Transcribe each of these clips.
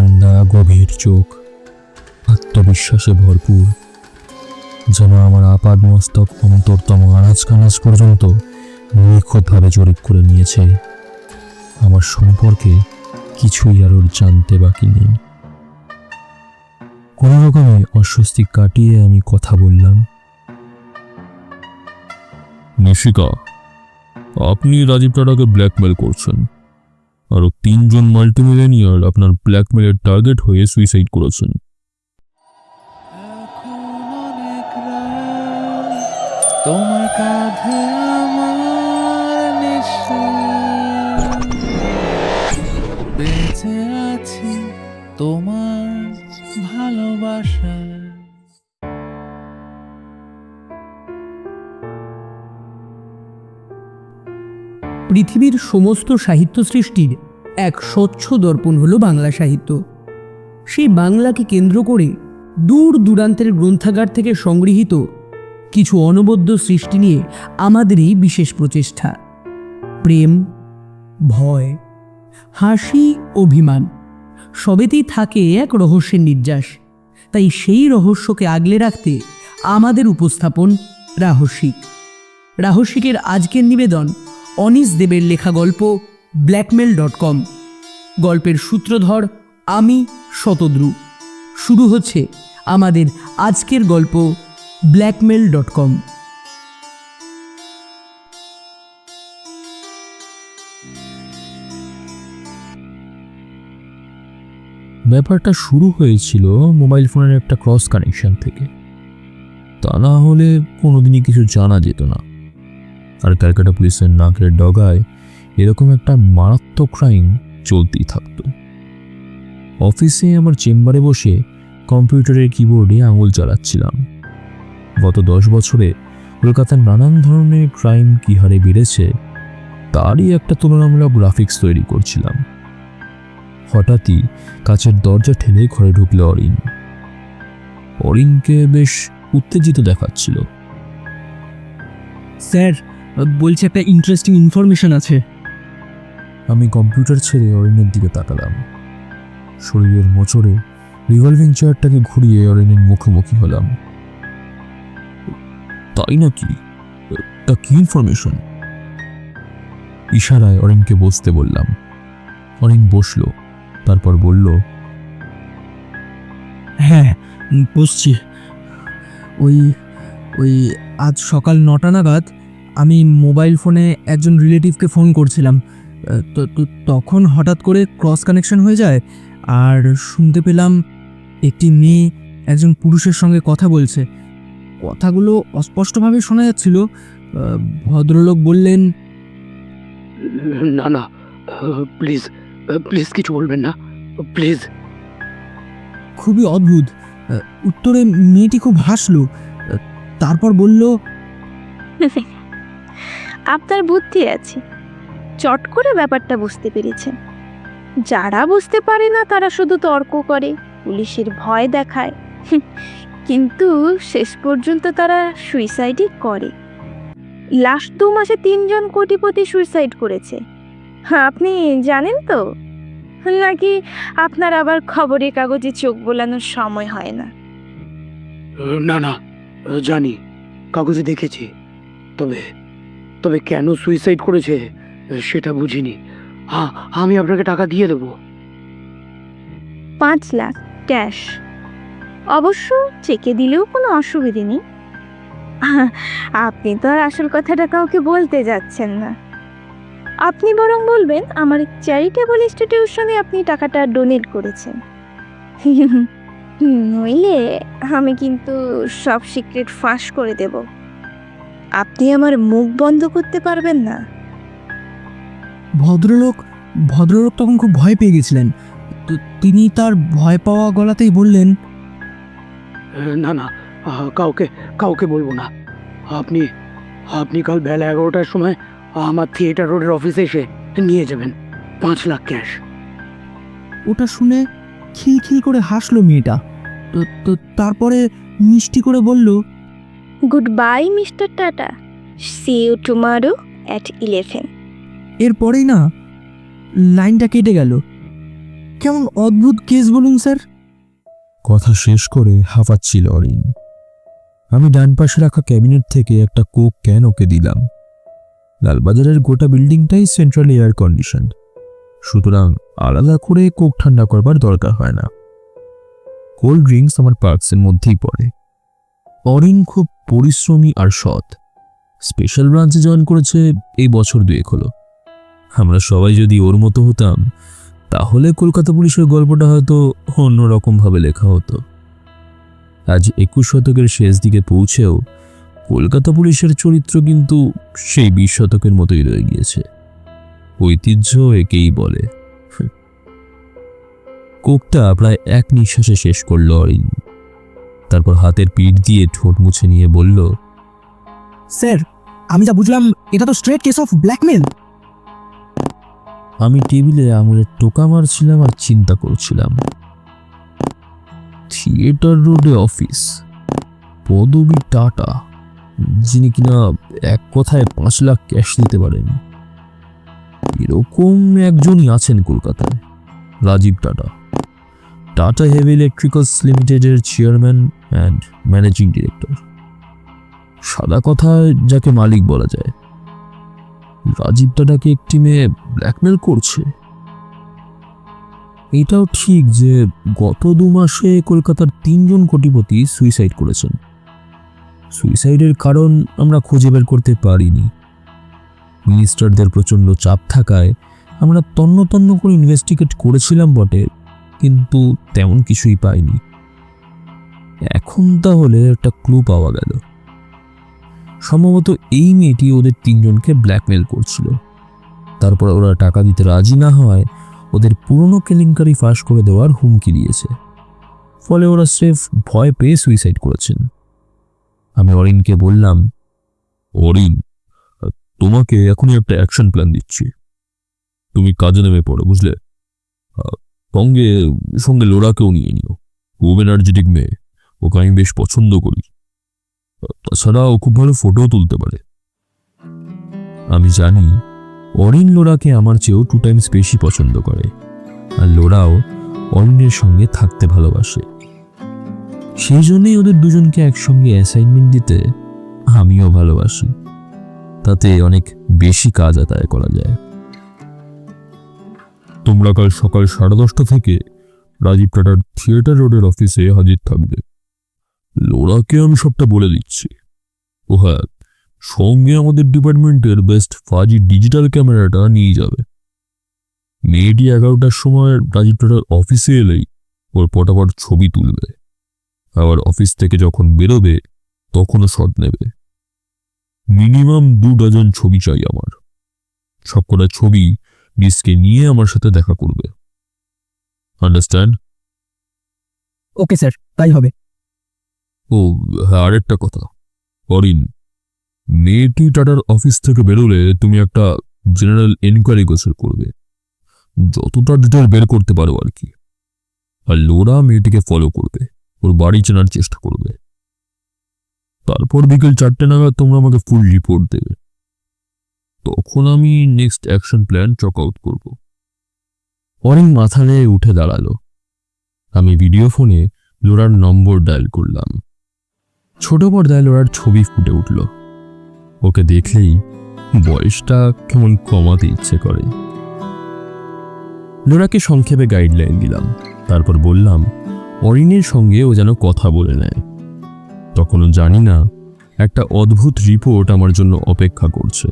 ঠান্ডা, গভীর চোখ, আত্মবিশ্বাসে ভরপুর। যেন আমার আপাদ মস্তক অন্তরতম আনাজ কানাজ পর্যন্ত নিখুঁতভাবে জরিপ করে নিয়েছে। আমার সম্পর্কে কিছুই আর ওর জানতে বাকি নেই। কোনো রকমে অস্বস্তি কাটিয়ে আমি কথা বললাম। নিশিকা, আপনি রাজীব টাটাকে ব্ল্যাকমেল করছেন। আরও তিনজন মাল্টিমিলিয়নিয়ার আপনার ব্ল্যাকমেলের টার্গেট হয়ে সুইসাইড করেছেন। তোমার কাঁধে আমার বেঁচে আছি তোমার ভালোবাসায় পৃথিবীর সমস্ত সাহিত্য সৃষ্টির এক স্বচ্ছ দর্পণ হলো বাংলা সাহিত্য। সেই বাংলাকে কেন্দ্র করে দূর দূরান্তের গ্রন্থাগার থেকে সংগৃহীত কিছু অনবদ্য সৃষ্টি নিয়ে আমাদেরই বিশেষ প্রচেষ্টা। প্রেম, ভয়, হাসি, অভিমান সবেতেই থাকে এক রহস্যের নির্যাস। তাই সেই রহস্যকে আগলে রাখতে আমাদের উপস্থাপন রাহস্যিক রাহস্যিকের আজকের নিবেদন অনিস দেবের লেখা গল্প ব্ল্যাকমেল ডট কম। গল্পের সূত্রধর আমি শতদ্রু। শুরু হচ্ছে আমাদের আজকের গল্প ব্ল্যাকমেল ডট কম। ব্যাপারটা শুরু হয়েছিল মোবাইল ফোনের একটা ক্রস কানেকশন থেকে। তা না হলে কোনোদিনই কিছু জানা যেত না। আর ক্যালকাটা পুলিশের নাকের ডগায় এরকম একটা মারাত্মক ক্রাইম চলতেই থাকতো। অফিসে আমার চেম্বারে বসে কম্পিউটারের কিবোর্ডে আঙুল চালাচ্ছিলাম। গত দশ বছরে কলকাতার নানান ধরনের ক্রাইম কী হারে বেড়েছে, তারই একটা তুলনামূলক গ্রাফিক্স তৈরি করছিলাম। হঠাৎই কাছের দরজা ঠেলে ঘরে ঢুকলো অরিন। অরিনকে বেশ উত্তেজিত দেখাচ্ছিল। স্যার বলছে একটা ইন্টারেস্টিং ইনফরমেশন আছে। আমি কম্পিউটার ছেড়ে অরিনের দিকে তাকালাম। শরীরের মোচড়ে রিভলভিং চেয়ারটাকে ঘুরিয়ে অরিনের মুখোমুখি হলাম। তাই নাকি? তা কি ইনফরমেশন ইশারায় অরিনকে বসতে বললাম। অরিন বসল তারপর বলল হ্যাঁ বসছি। ওই ওই আজ সকাল নটা নাগাদ আমি মোবাইল ফোনে একজন রিলেটিভকে ফোন করছিলাম। তো তো তখন হঠাৎ করে ক্রস কানেকশন হয়ে যায় আর শুনতে পেলাম একটি মেয়ে একজন পুরুষের সঙ্গে কথা বলছে। কথাগুলো অস্পষ্টভাবে শোনা যাচ্ছিল। ভদ্রলোক বললেন না না প্লিজ প্লিজ কিছু বলবেন না প্লিজ। খুবই অদ্ভুত। উত্তরে মেয়েটি খুব হাসলো। তারপর বলল আপনার বুদ্ধি আছে। চট করে ব্যাপারটা বুঝতে পেরেছেন। যারা বুঝতে পারে না, তারা শুধু তর্ক করে, পুলিশের ভয় দেখায়। কিন্তু শেষ পর্যন্ত তারা সুইসাইডই করে। লাস্ট দু মাসে তিনজন কোটিপতি সুইসাইড করেছে। হ্যাঁ আপনি জানেন তো? নাকি আপনার আবার খবরের কাগজে চোখ বোলানোর সময় হয় না? না না, জানি। কাগজে দেখেছি। তবে তবে কেন সুইসাইড করেছে, সেটা বুঝিনি। হ্যাঁ আমি আপনাকে টাকা দিয়ে দেবো। পাঁচ লাখ ক্যাশ। অবশ্য চেকে দিলেও কোনো অসুবিধে নেই। আপনি তো আর আসল কথাটা কাউকে বলতে যাচ্ছেন না। আপনি বরং বলবেন, আমার চ্যারিটেবল ইনস্টিটিউশনে আপনি টাকাটা ডোনেট করেছেন। নইলে আমি কিন্তু সব সিক্রেট ফাঁস করে দেব। আপনি আমার মুখ বন্ধ করতে পারবেন না। ভদ্রলোক ভদ্রলোক তখন খুব ভয় পেয়ে গেছিলেন। তো তিনি তার ভয় পাওয়া গলাতেই বললেন না না কাউকে কাউকে বলব না। আপনি আপনি কাল বেলা এগারোটার সময় আমার থিয়েটার রোডের অফিসে এসে নিয়ে যাবেন পাঁচ লাখ ক্যাশ। ওটা শুনে খিলখিল করে হাসলো মেয়েটা। তো তো তারপরে মিষ্টি করে বলল goodbye mister Tata see you tomorrow at eleven এরপরেই না লাইনটা কেটে গেল। কেমন অদ্ভুত কেস বলুন স্যার। কথা শেষ করে হাঁপাচ্ছিল অরিন। আমি ডান পাশে রাখা ক্যাবিনেট থেকে একটা কোক ক্যান ওকে দিলাম। লালবাজারের গোটা বিল্ডিংটাই সেন্ট্রাল এয়ার কন্ডিশন। সুতরাং আলাদা করে কোক ঠান্ডা করবার দরকার হয় না। কোল্ড ড্রিঙ্কস আমার পার্কসের মধ্যেই পড়ে। অরিন খুব পরিশ্রমী আর সৎ। স্পেশাল ব্রাঞ্চে জয়েন করেছে, এই বছর দুয়েক হলো। আমরা সবাই যদি ওর মতো হতাম, তাহলে কলকাতা পুলিশের গল্পটা হয়তো অন্যরকমভাবে লেখা হতো। আজ একুশ শতকের শেষ দিকে পৌঁছেও কলকাতা পুলিশের চরিত্র কিন্তু সেই বিশ শতকের মতোই রয়ে গিয়েছে। ঐতিহ্য একেই বলে। কোকটা প্রায় এক নিঃশ্বাসে শেষ করল অরিন। তারপর হাতের পিঠ দিয়ে ঠোঁট মুছে নিয়ে বলল স্যার আমি যা বুঝলাম এটা তো স্ট্রেট কেস অফ ব্ল্যাকমেল আমি টেবিলে আঙুলের টোকা মারছিলাম আর চিন্তা করছিলাম। থিয়েটার রোডে অফিস পদবী টাটা যিনি কিনা এক কথায় পাঁচ লাখ ক্যাশ দিতে পারেন। এরকম একজনই আছেন কলকাতায় রাজীব টাটা। টাটা হেভি ইলেকট্রিক্যালস লিমিটেডের চেয়ারম্যান অ্যান্ড ম্যানেজিং ডিরেক্টর সাদা কথায় যাকে মালিক বলা যায়, রাজীব টাটাকে একটি মেয়ে ব্ল্যাকমেল করছে। এটাও ঠিক যে গত দু মাসে কলকাতার তিনজন কোটিপতি সুইসাইড করেছেন। সুইসাইডের কারণ আমরা খুঁজে বের করতে পারিনি। মিনিস্টারদের প্রচণ্ড চাপ থাকায় আমরা তন্ন তন্ন করে ইনভেস্টিগেট করেছিলাম বটে, কিন্তু তেমন কিছুই পাইনি। এখন তাহলে একটা ক্লু পাওয়া গেল। সম্ভবত এই মেয়েটি ওদের তিনজনকে ব্ল্যাকমেল করছিল। তারপর ওরা টাকা দিতে রাজি না হওয়ায় ওদের পুরনো কেলেঙ্কারি ফাঁস করে দেওয়ার হুমকি দিয়েছে। ফলে ওরা স্রেফ ভয় পেয়ে সুইসাইড করেছেন। আমি অরিনকে বললাম, অরিন, তোমাকে এখনই একটা অ্যাকশন প্ল্যান দিচ্ছি। তুমি কাজে নেমে পড়ো, বুঝলে? সঙ্গে সঙ্গে লোড়াকেও নিয়ে নিও। খুব এনার্জেটিক মেয়ে। ওকে আমি বেশ পছন্দ করি। তাছাড়া ও খুব ভালো ফটোও তুলতে পারে। আমি জানি, অরিন লোরাকে আমার চেয়েও টু টাইমস বেশি পছন্দ করে, আর লোরাও অরিনের সঙ্গে থাকতে ভালোবাসে। সেই জন্যই ওদের দুজনকে একসঙ্গে অ্যাসাইনমেন্ট দিতে আমিও ভালোবাসি। তাতে অনেক বেশি কাজ আদায় করা যায়। তোমরা কাল সকাল সাড়ে দশটা থেকে রাজীব টাটার থিয়েটার রোডের অফিসে হাজির থাকবে। লোরাকে আমি সবটা বলে দিচ্ছি। ও হ্যাঁ সঙ্গে আমাদের ডিপার্টমেন্টের বেস্ট ফাজি ডিজিটাল ক্যামেরাটা নিয়ে যাবে। মেয়েটি এগারোটার সময় রাজীব টাটার অফিসে এলেই ওর পটাপট ছবি তুলবে। আবার অফিস থেকে যখন বেরোবে, তখনও শট নেবে। মিনিমাম দু ডজন ছবি চাই আমার। সবকটা ছবি ডিস্কে নিয়ে আমার সাথে দেখা করবে। আন্ডারস্ট্যান্ড? ওকে স্যার, তাই হবে। ও হ্যাঁ আরেকটা কথা। অরিন মেয়েটি টাটার অফিস থেকে বেরোলে তুমি একটা জেনারেল এনকোয়ারি গোসল করবে। যতটা ডিটেল বের করতে পারো আর কি। আর লোরা মেয়েটিকে ফলো করবে। ওর বাড়ি চেনার চেষ্টা করবে। তারপর বিকেল চারটে নাগাদ তোমরা আমাকে ফুল রিপোর্ট দেবে। তখন আমি next action plan chalk out করব। অরিন মাথা নিয়ে উঠে দাঁড়াল। আমি ভিডিও ফোনে লোরার নম্বর ডায়াল করলাম। ছোট পর্দায় লোরার ছবি ফুটে উঠল। ওকে দেখলেই বয়সটা কেমন কমাতে ইচ্ছে করে। লোরাকে সংক্ষেপে গাইডলাইন দিলাম। তারপর বললাম, অরিনের সঙ্গে ও যেন কথা বলে নেয়। তখনও জানি না, একটা অদ্ভুত রিপোর্ট আমার জন্য অপেক্ষা করছে।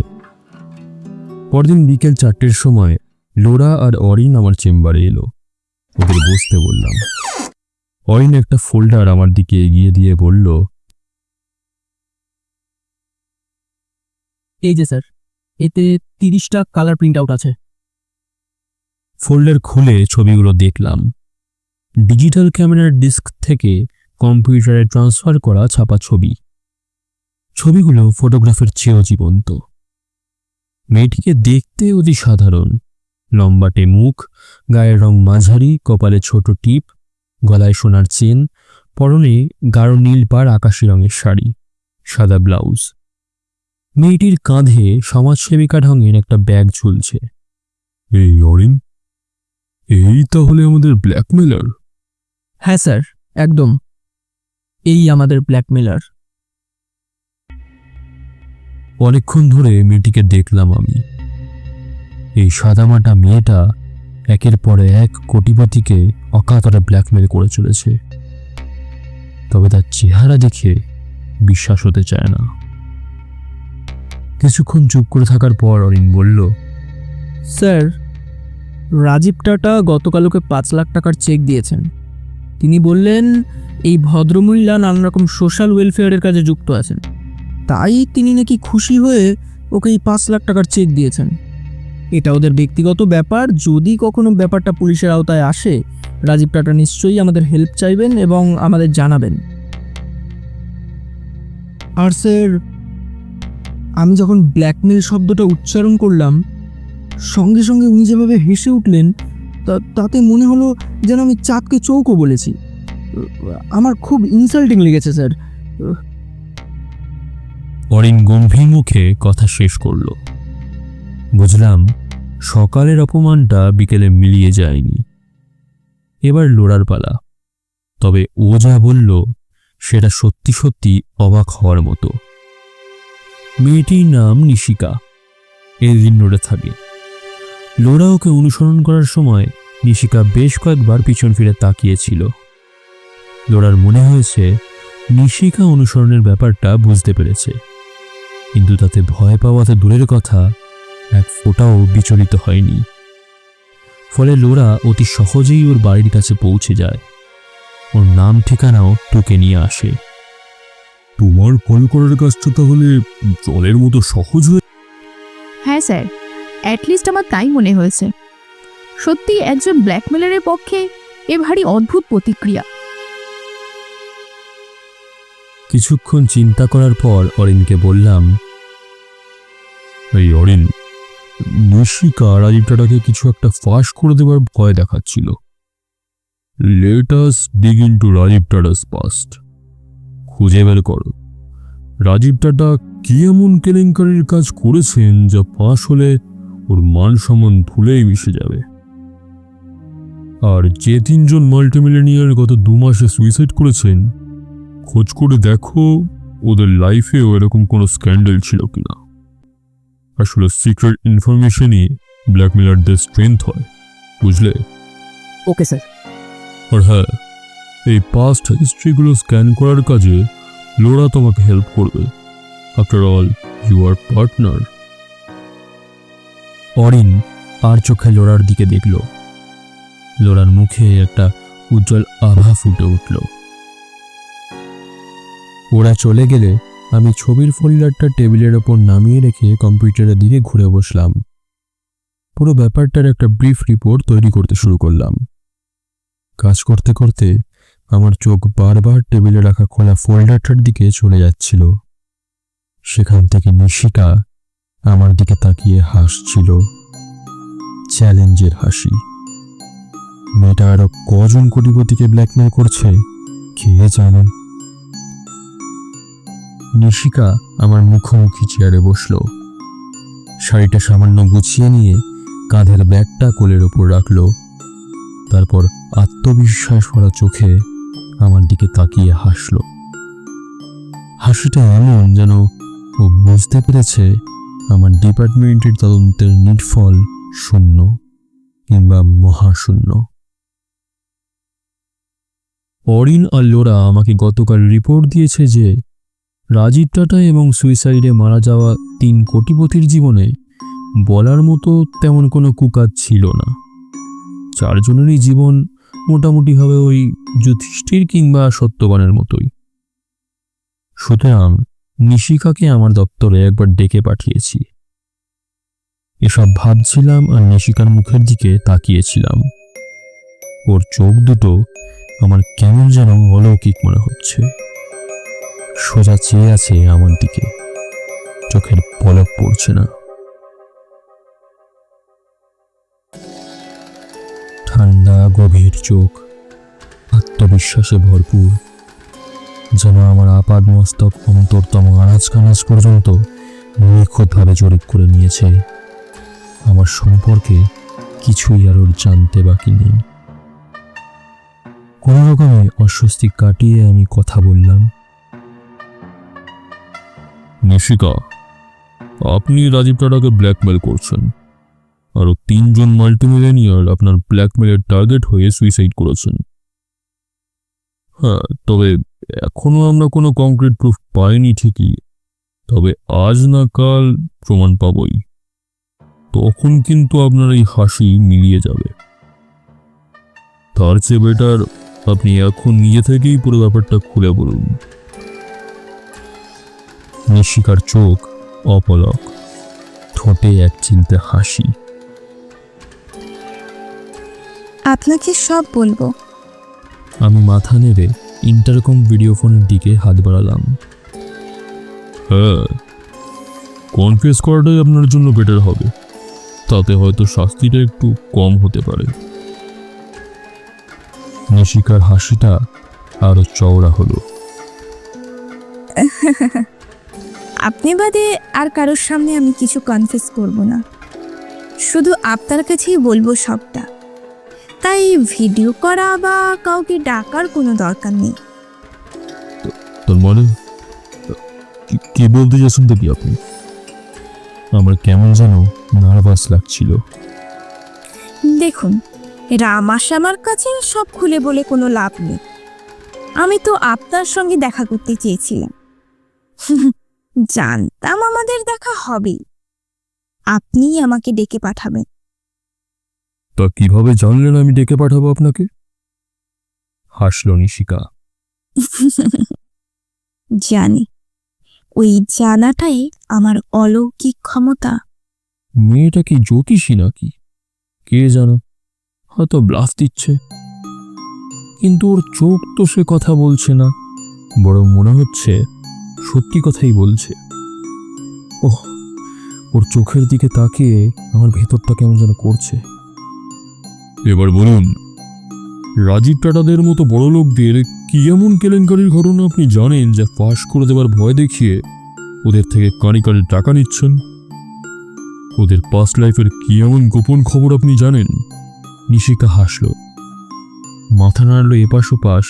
পরদিন বিকেল চারটের সময় লোরা আর অরিন আমার চেম্বারে এলো। ওদের বসতে বললাম, অরিন একটা ফোল্ডার আমার দিকে এগিয়ে দিয়ে বলল এই যে স্যার, এতে তিরিশটা কালার প্রিন্ট আউট আছে। ফোল্ডার খুলে ছবিগুলো দেখলাম। ডিজিটাল ক্যামেরার ডিস্ক থেকে কম্পিউটারে ট্রান্সফার করা ছাপা ছবি। ছবিগুলো ফটোগ্রাফের চেয়েও জীবন্ত। মেয়েটিকে দেখতে অতি সাধারণ। লম্বাটে মুখ, গায়ের রং মাঝারি, কপালে ছোট টিপ, গলায় সোনার চেন, পরনে গাঢ় নীল পার আকাশি রঙের শাড়ি, সাদা ব্লাউজ। মেয়েটির কাঁধে সমাজসেবিকা ঢঙের একটা ব্যাগ ঝুলছে। এই অরিন এই তাহলে আমাদের ব্ল্যাকমেলার? হ্যাঁ স্যার একদম। এই আমাদের ব্ল্যাকমেলার। অনেকক্ষণ ধরে মেয়েটিকে দেখলাম আমি। এই সাদামাটা মেয়েটা একের পর এক কোটিপতিকে অকাতরে ব্ল্যাকমেল করে চলেছে। তবে তার চেহারা দেখে বিশ্বাস হতে চায় না। কিছুক্ষণ চুপ করে থাকার পর অরিন বলল স্যার রাজীব টাটা গতকাল ওকে পাঁচ লাখ টাকার চেক দিয়েছেন। তিনি বললেন এই ভদ্রমহিলা নানা রকম সোশ্যাল ওয়েলফেয়ারের কাজে যুক্ত আছেন। তাই তিনি নাকি খুশি হয়ে ওকে এই পাঁচ লাখ টাকার চেক দিয়েছেন। এটা ওদের ব্যক্তিগত ব্যাপার। যদি কখনো ব্যাপারটা পুলিশের আওতায় আসে রাজীব টাটা নিশ্চয়ই আমাদের হেল্প চাইবেন এবং আমাদের জানাবেন। আর স্যার আমি যখন ব্ল্যাকমেল শব্দটা উচ্চারণ করলাম, সঙ্গে সঙ্গে উনি যেভাবে হেসে উঠলেন তাতে মনে হলো যেন আমি চাঁদকে চৌকো বলেছি। আমার খুব ইনসাল্টিং লেগেছে, স্যার। অরিন গম্ভীর মুখে কথা শেষ করল। বুঝলাম, সকালের অপমানটা বিকেলে মিলিয়ে যায়নি। এবার লোড়ার পালা। তবে ও যা বলল, সেটা সত্যি সত্যি অবাক হওয়ার মতো। মেয়েটির নাম নিশিকা। এদিন রোডে থাকে। লোরা ওকে অনুসরণ করার সময় নিশিকা বেশ কয়েকবার পিছন ফিরে তাকিয়েছিল। লোরার মনে হয়েছে নিশিকা অনুসরণের ব্যাপারটা বুঝতে পেরেছে। কিন্তু তাতে ভয় পাওয়াতে দূরের কথা এক ফোঁটাও বিচলিত হয়নি। ফলে লোরা অতি সহজেই ওর বাড়ির কাছে পৌঁছে যায়। ওর নাম ঠিকানাও টুকে নিয়ে আসে। তোমার ফল করার কাজটা তাহলে জলের মতো সহজ হয়ে হ্যাঁ স্যার। অ্যাটলিস্ট আমার তাই মনে হয়েছে। সত্যি একজন ব্ল্যাকমেলারের পক্ষে এ ভারী অদ্ভুত প্রতিক্রিয়া। কিছুক্ষণ চিন্তা করার পর অরিনকে বললাম এই অরিন নিশিকা রাজীব টাটাকে কিছু একটা ফাঁস করে দেবার ভয় দেখাচ্ছিল। Let's dig into Rajiv Tata's past খুঁজে বের করো। রাজীব টাটা কি এমন কেলেঙ্কারির কাজ করেছেন যা পাশ হলে ওর মান সম্মান ভুলেই মিশে যাবে? আর যে তিনজন মাল্টিমিলিয়নিয়ার গত দু মাসে সুইসাইড করেছেন খোঁজ করে দেখো ওদের লাইফেও এরকম কোনো স্ক্যান্ডেল ছিল কিনা। আসলে সিক্রেট ইনফরমেশনই ব্ল্যাকমেলারদের স্ট্রেংথ হয় বুঝলে? ওকে স্যার আর হ্যাঁ এই পাস্ট হিস্ট্রিগুলো স্ক্যান করার কাজে লোরা তোমাকে হেল্প করবে। After all you are partner Arin আর চোখে লোরার দিকে দেখল। লোরার মুখে একটা উজ্জ্বল আভা ফুটে উঠল। ওরা চলে গেলে আমি ছবির ফোল্ডারটা টেবিলের ওপর নামিয়ে রেখে কম্পিউটারের দিকে ঘুরে বসলাম। পুরো ব্যাপারটার একটা ব্রিফ রিপোর্ট তৈরি করতে শুরু করলাম। কাজ করতে করতে আমার চোখ বারবার টেবিলে রাখা খোলা ফোল্ডারটার দিকে চলে যাচ্ছিল। সেখান থেকে নিশিকা আমার দিকে তাকিয়ে হাসছিল। চ্যালেঞ্জের হাসি। মেয়েটা আরও কজন কোটিপতিকে ব্ল্যাকমেল করছে? কে জানে? নিশিকা আমার মুখোমুখি চেয়ারে বসল। শাড়িটা সামান্য গুছিয়ে নিয়ে কাঁধের ব্যাগটা কোলের ওপর রাখল। তারপর আত্মবিশ্বাস ভরা চোখে আমার দিকে তাকিয়ে হাসলো। হাসিটা এমন যেন ও বুঝতে পেরেছে আমার ডিপার্টমেন্টের তদন্তের নিটফল শূন্য কিংবা মহাশূন্য। অরিন আর লোরা আমাকে গতকাল রিপোর্ট দিয়েছে যে রাজীব টাটা এবং সুইসাইডে মারা যাওয়া তিন কোটিপতির জীবনে বলার মতো তেমন কোনো কুকাজ ছিল না। চারজনেরই জীবন মোটামুটিভাবে ওই যুধিষ্ঠির কিংবা সত্যবানের মতোই। সুতরাং নিশিকাকে আমার দপ্তরে একবার ডেকে পাঠিয়েছি। এসব ভাবছিলাম আর নিশিকার মুখের দিকে তাকিয়েছিলাম। ওর চোখ দুটো আমার কেমন যেন অলৌকিক মনে হচ্ছে। সোজা চেয়ে আছে আমার দিকে। চোখের পলক পড়ছে না। ঠান্ডা, গভীর চোখ, আত্মবিশ্বাসে ভরপুর। যেন আমার আপাদ মস্তক অন্তরতম আনাজ কানাজ পর্যন্ত নিখুঁতভাবে জরিপ করে নিয়েছে। আমার সম্পর্কে কিছুই আর ওর জানতে বাকি নেই। কোনো রকমে অস্বস্তি কাটিয়ে আমি কথা বললাম। নিশিকা, আপনি রাজীব টাটাকে ব্ল্যাকমেল করছেন। আরও তিনজন মাল্টিমিলেনিয়ার আপনার ব্ল্যাকমেলের টার্গেট হয়ে সুইসাইড করেছেন। হ্যাঁ তবে এখনও আমরা কোনো কংক্রিট প্রুফ পাইনি ঠিকই। তবে আজ না কাল প্রমাণ পাবই। তখন কিন্তু আপনার এই হাসি মিলিয়ে যাবে। তার চেয়ে বেটার আপনি এখন নিজে থেকেই পুরো ব্যাপারটা খুলে বলুন। নিশিকার চোখ অপলক, ঠোঁটে এক চিলতে হাসি। আপনাকে সব বলব। আমি মাথা নেড়ে ইন্টারকম ভিডিও ফোনের দিকে হাত বাড়ালাম। হ্যাঁ কনফেস করাটাই আপনার জন্য বেটার হবে। তাতে হয়তো শাস্তিটা একটু কম হতে পারে। নিশিকার হাসিটা আরও চওড়া হলো। আপনি বাদে আর কারোর সামনে আমি কিছু কনফেস করব না। শুধু আপনার কাছেই বলব সবটা। তাই ভিডিও করা বা কাউকে ডাকার কোনো দরকার নেই। তোর মানে? কি- বলতে চাচ্ছেন দেখি আপনি? আমার কেমন যেন নার্ভাস লাগছিল। দেখুন রামাস আমার কাছে সব খুলে বলে কোনো লাভ নেই। আমি তো আপনার সঙ্গে দেখা করতে চেয়েছিলাম। জানতাম আমাদের দেখা হবে আপনিই আমাকে ডেকে পাঠাবেন। তা কীভাবে জানলেন আমি ডেকে পাঠাবো আপনাকে? হাসল নিশিকা। জানি। ওই জানাটাই আমার অলৌকিক ক্ষমতা। মেয়েটা কি জ্যোতিষী নাকি? কে জানো? হয়তো ব্লাস দিচ্ছে। কিন্তু ওর চোখ তো সে কথা বলছে না। বরং মনে হচ্ছে সত্যি কথাই বলছে। ওহ ওর চোখের দিকে তাকিয়ে আমার ভেতরটা কেমন যেন করছে। এবার বলুন, রাজীব টাটাদের মতো বড় লোকদের কি এমন কেলেঙ্কারির ঘটনা আপনি জানেন যা ফাঁস করে দেওয়ার ভয় দেখিয়ে ওদের থেকে কানি কানি টাকা নিচ্ছেন? ওদের পাস্ট লাইফের কি এমন গোপন খবর আপনি জানেন? নিশিকা হাসল। মাথা নাড়ল এপাশ ওপাশ,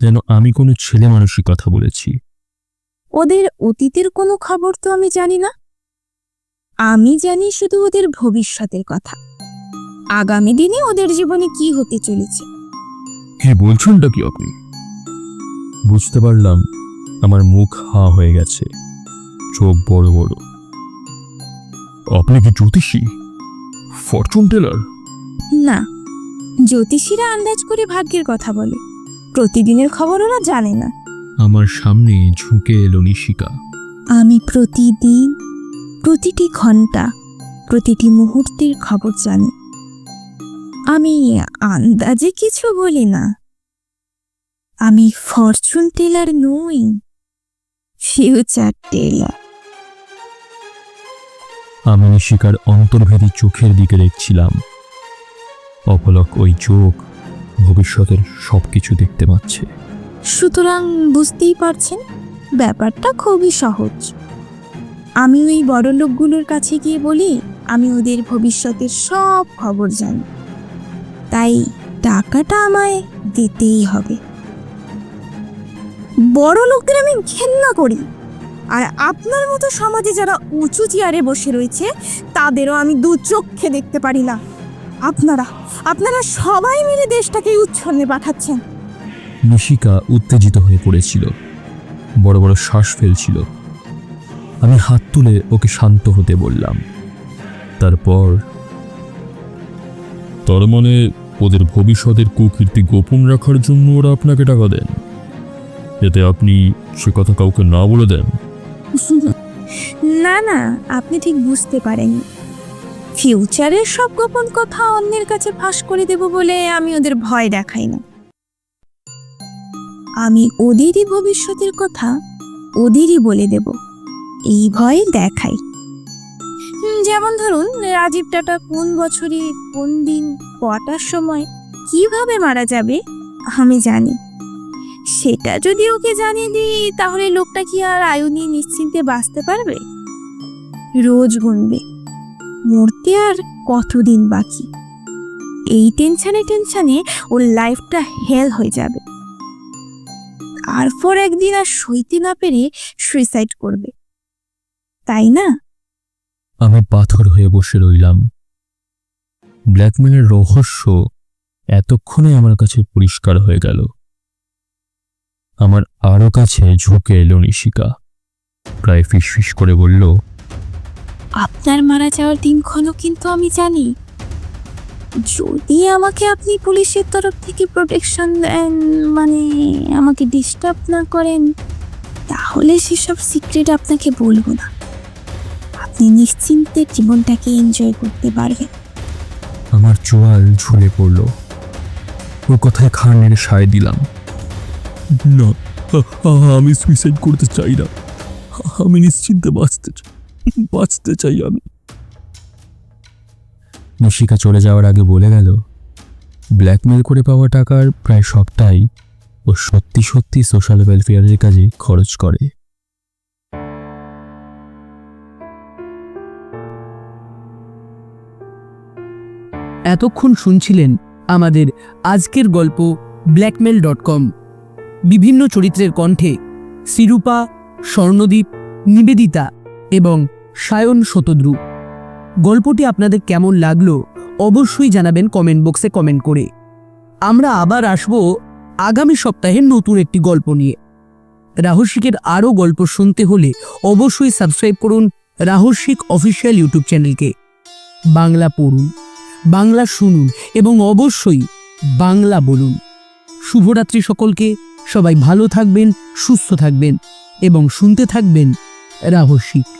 যেন আমি কোনো ছেলে মানুষই কথা বলেছি। ওদের অতীতের কোনো খবর তো আমি জানি না। আমি জানি শুধু ওদের ভবিষ্যতের কথা। আগামী দিনে ওদের জীবনে কি হতে চলেছে? কি বলছেনটা কি আপনি? বুঝতে পারলাম আমার মুখ হা হয়ে গেছে চোখ বড় বড়। আপনি কি জ্যোতিষী? Fortune teller? না জ্যোতিষীরা আন্দাজ করে ভাগ্যের কথা বলে। প্রতিদিনের খবর ওরা জানে না। আমার সামনে ঝুঁকে এলো নিশিকা। আমি প্রতিদিন প্রতিটি ঘণ্টা প্রতিটি মুহূর্তের খবর জানি। আমি আন্দাজে কিছু বলি না। আমি ফরচুন টেলার নই ফিউচার টেলার। আমি নিশিকার অন্তর্ভেদী চোখের দিকে দেখছিলাম। অপলক ওই চোখ ভবিষ্যতের সবকিছু দেখতে পাচ্ছে। সুতরাং বুঝতেই পারছেন ব্যাপারটা খুবই সহজ। আমি ওই বড় লোকগুলোর কাছে গিয়ে বলি আমি ওদের ভবিষ্যতের সব খবর জানি। তাই টাকাটা আমায় দিতেই হবে। বড় লোকদের আমি ঘেন্না করি। আর আপনার মতো সমাজে যারা উঁচু চেয়ারে বসে রয়েছে তাদেরও আমি দু চোখে দেখতে পারি না। আপনারা আপনারা সবাই মিলে দেশটাকে উচ্ছন্নে পাঠাচ্ছেন। নিশিকা উত্তেজিত হয়ে পড়েছিল। বড় বড় শ্বাস ফেলছিল। আমি হাত তুলে ওকে শান্ত হতে বললাম। তারপর তার মানে ওদের ভবিষ্যতের কুকীর্তি গোপন রাখার জন্য ওরা আপনাকে টাকা দেন। এতে আপনি সে কথা কাউকে না বলে দেন। না না, আপনি ঠিক বুঝতে পারেন। ফিউচারের সব গোপন কথা অন্যের কাছে ফাঁস করে দেব বলে আমি ওদের ভয় দেখাই না। আমি ওদেরই ভবিষ্যতের কথা ওদেরই বলে দেব। এই ভয় দেখাই। যেমন ধরুন, রাজীব টাটা কোন বছরে, কোন দিন, কটার সময়, কীভাবে মারা যাবে, আমি জানি। সেটা যদি ওকে জানিয়ে দিই, তাহলে লোকটা কি আর আয়ু নিয়ে নিশ্চিন্তে বাঁচতে পারবে? রোজ গুনবে। মরতে আর কতদিন বাকি? এই টেনশানে টেনশানে ওর লাইফটা হেল হয়ে যাবে। তারপর একদিন আর সইতে না পেরে সুইসাইড করবে। তাই না? আমি পাথর হয়ে বসে রইলাম। ব্ল্যাকমেলের রহস্য এতক্ষণে আমার কাছে পরিষ্কার হয়ে গেল। আমার আরও কাছে ঝুঁকে এলো নিশিকা। প্রায় ফিসফিস করে বলল, আপনার মারা যাওয়ার দিনক্ষণও কিন্তু আমি জানি। যদি আমাকে আপনি পুলিশের তরফ থেকে প্রোটেকশন দেন মানে আমাকে ডিস্টার্ব না করেন, তাহলে সেসব সিক্রেট আপনাকে বলব না। আপনি নিশ্চিন্তে জীবনটাকে এনজয় করতে পারবেন। আমার চোয়াল ঝুলে পড়ল। ওর কথায় খান নেড়ে সায় দিলাম। না আমি সুইসাইড করতে চাই না। আমি নিশ্চিন্তে বাঁচতে বাঁচতে চাই আমি। নিশিকা চলে যাওয়ার আগে বলে গেল ব্ল্যাকমেল করে পাওয়া টাকার প্রায় সবটাই ও সত্যি সত্যি সোশ্যাল ওয়েলফেয়ারের কাজে খরচ করে। এতক্ষণ শুনছিলেন আমাদের আজকের গল্প ব্ল্যাকমেল ডট কম। বিভিন্ন চরিত্রের কণ্ঠে সিরূপা স্বর্ণদীপ, নিবেদিতা এবং সায়ন শতদ্রু। গল্পটি আপনাদের কেমন লাগল অবশ্যই জানাবেন কমেন্ট বক্সে কমেন্ট করে। আমরা আবার আসব আগামী সপ্তাহের নতুন একটি গল্প নিয়ে। রাহস্যিকের আরও গল্প শুনতে হলে অবশ্যই সাবস্ক্রাইব করুন রাহস্যিক অফিসিয়াল ইউটিউব চ্যানেলকে। বাংলা পড়ুন। বাংলা শুনুন এবং অবশ্যই বাংলা বলুন। শুভরাত্রি সকলকে, সবাই ভালো থাকবেন, সুস্থ থাকবেন এবং শুনতে থাকবেন রাহস্যিক